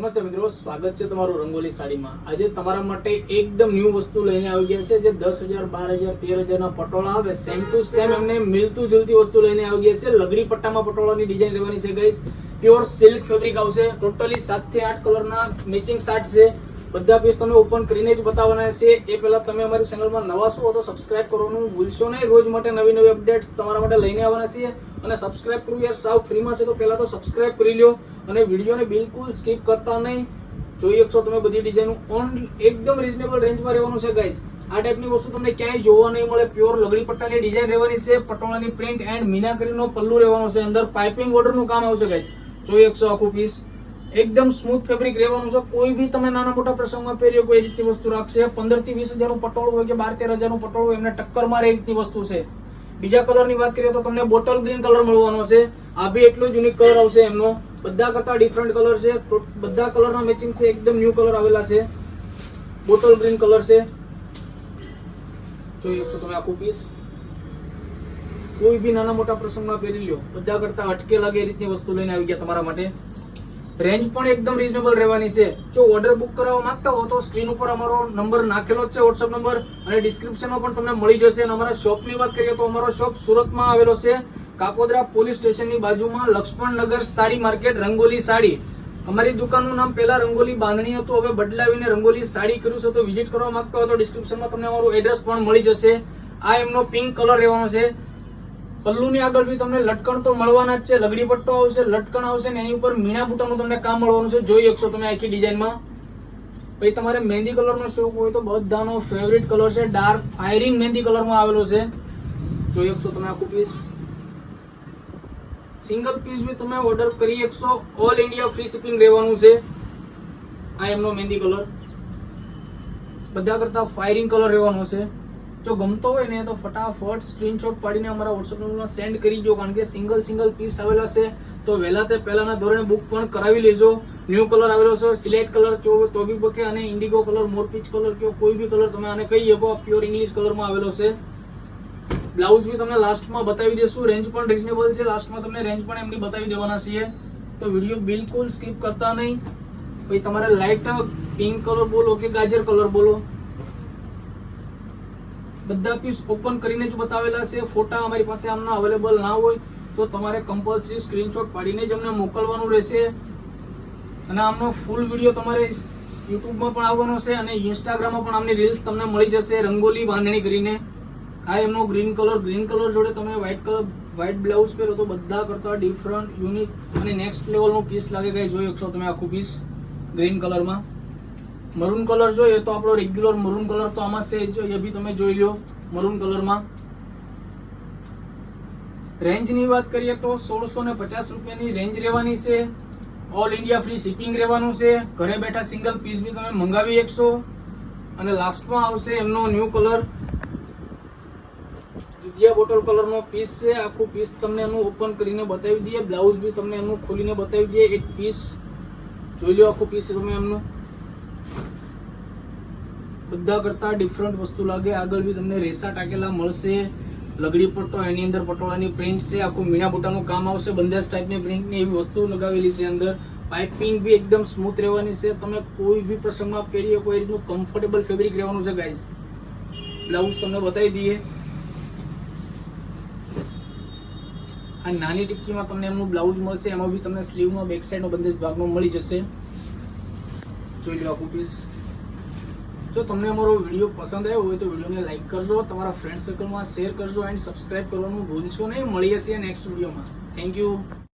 નમસ્તે મિત્રો, સ્વાગત છે તમારું રંગોલી સાડીમાં. આજે તમારા માટે એકદમ ન્યૂ વસ્તુ લઈને આવી ગયા છે, જે દસ હજાર, બાર હજાર, તેર હજારના પટોળા આવે સેમ ટુ સેમ એમને મિલતું જુલતી વસ્તુ લઈને આવી ગયા છે. લગડી પટ્ટામાં પટોળાની ડિઝાઇન રહેવાની છે ગાઈસ પ્યોર સિલ્ક ફેબ્રિક આવશે. ટોટલી સાતથી આઠ કલરના મેચિંગ શાર્ટ છે. બધા પીસ તમે ઓપન કરીને જ બતાવવાના છે. એ પહેલાં તમે અમારી ચેનલમાં નવા છો તો સબસ્ક્રાઇબ કરવાનું ભૂલશો નહીં. રોજ માટે નવી નવી અપડેટ્સ તમારા માટે લઈને આવવાના છીએ. અને સબસ્ક્રાઇબ કરવું યાર સાવ ફ્રીમાં છે તો પહેલાં તો સબસ્ક્રાઇબ કરી લ્યો. અને વિડીયોને બિલકુલ સ્કીપ કરતા નહીં. જોઈ શકશો તમે બધી ડિઝાઇનનું ઓન એકદમ રિઝનેબલ રેન્જમાં રહેવાનું છે ગાઈઝ આ ટાઈપની વસ્તુ તમને ક્યાંય જોવા નહીં મળે. પ્યોર લગડી પટ્ટાની ડિઝાઇન રહેવાની છે. પટોળાની પ્રિન્ટ એન્ડ મીનાકરીનો પલ્લુ રહેવાનો છે. અંદર પાઇપિંગ બોર્ડરનું કામ આવશે ગાઈઝ જોઈ શકશો આખું પીસ એકદમ સ્મૂથ ફેબ્રિક રહેવાનું છે. કોઈ બી તમે નાના મોટા પ્રસંગમાં પહેર્યો કોઈ રીતની વસ્તુ રાખશે. પંદરથી વીસ હજારનું પટોળું હોય કે બાર તેર હજારનું પટોળું હોય, એમને ટક્કર મારે એ રીતની વસ્તુ છે. બીજા કલરની વાત કરીએ તો તમને બોટલ ગ્રીન કલર મળવાનો છે. આ બી એટલો જ યુનિક કલર આવશે એમનો. બધા કરતા ડિફરન્ટ કલર છે. બધા કલરના મેચિંગ છે. એકદમ ન્યૂ કલર આવેલા છે. બોટલ ગ્રીન કલર છે. જોઈ શકશો તમે આખું પીસ કોઈ બી નાના મોટા પ્રસંગમાં પહેરી લ્યો. બધા કરતા અટકે લાગે એ રીતની વસ્તુ લઈને આવી ગયા તમારા માટે. રેન્જ પણ એકદમ રિઝનેબલ રહેવાની છે. જો ઓર્ડર બુક કરાવવા માંગતા હો તો સ્ક્રીન ઉપર અમારો નંબર નાખેલો જ છે વોટ્સઅપ નંબર અને ડિસ્ક્રિપ્શનમાં પણ તમને મળી જશે. અને અમારા શોપની વાત કરીએ તો અમારો શોપ સુરતમાં આવેલો છે કાકોદરા પોલીસ સ્ટેશનની બાજુમાં લક્ષ્મણનગર સાડી માર્કેટ, રંગોલી સાડી. અમારી દુકાનનું નામ પહેલા રંગોલી બાંધણી હતું, હવે બદલાવીને રંગોલી સાડી કર્યું છે. તો વિઝિટ કરવા માંગતા તો ડિસ્ક્રિપ્શનમાં તમને અમારું એડ્રેસ પણ મળી જશે. આ એમનો પિંક કલર રહેવાનો છે. પલ્લુની આગળ બી તમને લટકણ તો મળવાના જ છે, લગડી પટ્ટો આવશે, લટકણ આવશે ને એની ઉપર મીણા બુટાનું તમને કામ મળવાનું છે. જોઈ શકશો તમે આખી ડિઝાઇનમાં. પછી તમારે મહેંદી કલરનો શોખ હોય તો બધાનો ફેવરિટ કલર છે. ડાર્ક ફાયરિંગ મહેંદી કલરમાં આવેલો છે. જોઈ શકશો તમે આખું પીસ સિંગલ પીસ બી તમે ઓર્ડર કરી શકશો. ઓલ ઇન્ડિયા ફ્રી શિપિંગ રહેવાનું છે. આ એમનો મહેંદી કલર બધા કરતા ફાયરિંગ કલર રહેવાનો છે. જો ગમતો હોય ને તો ફટાફટ સ્ક્રીનશોટ પાડીને અમારા વોટ્સઅપ નંબરમાં સેન્ડ કરી દો, કારણ કે સિંગલ સિંગલ પીસ આવેલા છે. તો વહેલા તે પહેલાના ધોરણે બુક પણ કરાવી લેજો. ન્યૂ કલર આવેલો છે સિલેક્ટ કલર તો બી બકે અને ઇન્ડિગો કલર મોરપીચ કલર કે કોઈ બી કલર તમે આને કહી શકો પ્યોર ઇંગ્લિશ કલરમાં આવેલો છે. બ્લાઉઝ બી તમને લાસ્ટમાં બતાવી દેશું રેન્જ પણ રિઝનેબલ છે. લાસ્ટમાં તમને રેન્જ પણ એમની બતાવી દેવાના છીએ. તો વીડિયો બિલકુલ સ્કીપ કરતા નહીં. પછી તમારે લાઇટ પિંક કલર બોલો કે ગાજર કલર બોલો. બધા પીસ ઓપન કરીને જ બતાવેલા છે. ફોટા અમારી પાસે આમના અવેલેબલ ના હોય તો તમારે કમ્પલસરી સ્ક્રીનશોટ પાડીને જ અમને મોકલવાનું રહેશે. અને આમનો ફૂલ વીડિયો તમારે યુટ્યુબમાં પણ આવવાનો છે અને ઇન્સ્ટાગ્રામમાં પણ આમની રીલ્સ તમને મળી જશે. રંગોલી બાંધણી કરીને. આ એમનો ગ્રીન કલર ગ્રીન કલર જોડે તમે વ્હાઇટ કલર વ્હાઇટ બ્લાઉઝ પહેરો તો બધા કરતા ડિફરન્ટ યુનિક અને નેક્સ્ટ લેવલનું પીસ લાગે. ગઈ જોઈ શકશો તમે આખું પીસ ગ્રીન કલરમાં મરૂન કલર જોઈએ તો આપણો રેગ્યુલર મરૂન કલર તો આમાં છે જ એ બી તમે જોઈ લો મરૂન કલરમાં રેન્જની વાત કરીએ તો સોળસો ને પચાસ રૂપિયાની રેન્જ રહેવાની છે. ઓલ ઇન્ડિયા ફ્રી શિપિંગ રહેવાનું છે. ઘરે બેઠા સિંગલ પીસ બી તમે મંગાવી શકશો અને લાસ્ટમાં આવશે એમનો ન્યૂ કલર દુધિયા બોટલ કલરનો પીસ છે. આખું પીસ તમને એનું ઓપન કરીને બતાવી દઈએ. બ્લાઉઝ બી તમને એમનું ખોલીને બતાવી દઈએ. એક પીસ જોઈ લો આખું પીસ તમે એમનું. બધા કરતાં ડિફરન્ટ વસ્તુ લાગે. આગળ બી તમને રેસા ટાકેલા મળશે. લગડી પટ્ટો, એની અંદર પટોળાની પ્રિન્ટ છે. આખું મીણા બુટાનું કામ આવશે. બંદેજ ટાઈપની પ્રિન્ટની એવી વસ્તુ લગાવેલી છે અંદર. પાઇપિંગ બી એકદમ સ્મૂથ રહેવાની છે. તમે કોઈ બી પ્રસંગમાં પહેરીએ કોઈ રીતનું કમ્ફર્ટેબલ ફેબ્રિક રહેવાનું છે ગાઈઝ બ્લાઉઝ તમને બતાવી દઈએ. આ નાની ટિક્કીમાં તમને એમનું બ્લાઉઝ મળશે. એમાં બી તમને સ્લીવનો બેક સાઈડનો બંદેજ ભાગનો મળી જશે. જોઈ લો આખું પીસ જો તમને અમારો વીડિયો પસંદ આવ્યો હોય તો વિડીયોને લાઈક કરજો, તમારા ફ્રેન્ડ સર્કલમાં શેર કરજો એન્ડ સબસ્ક્રાઇબ કરવાનું ભૂલશો નહીં. મળીએ છીએ નેક્સ્ટ વિડીયોમાં. Thank you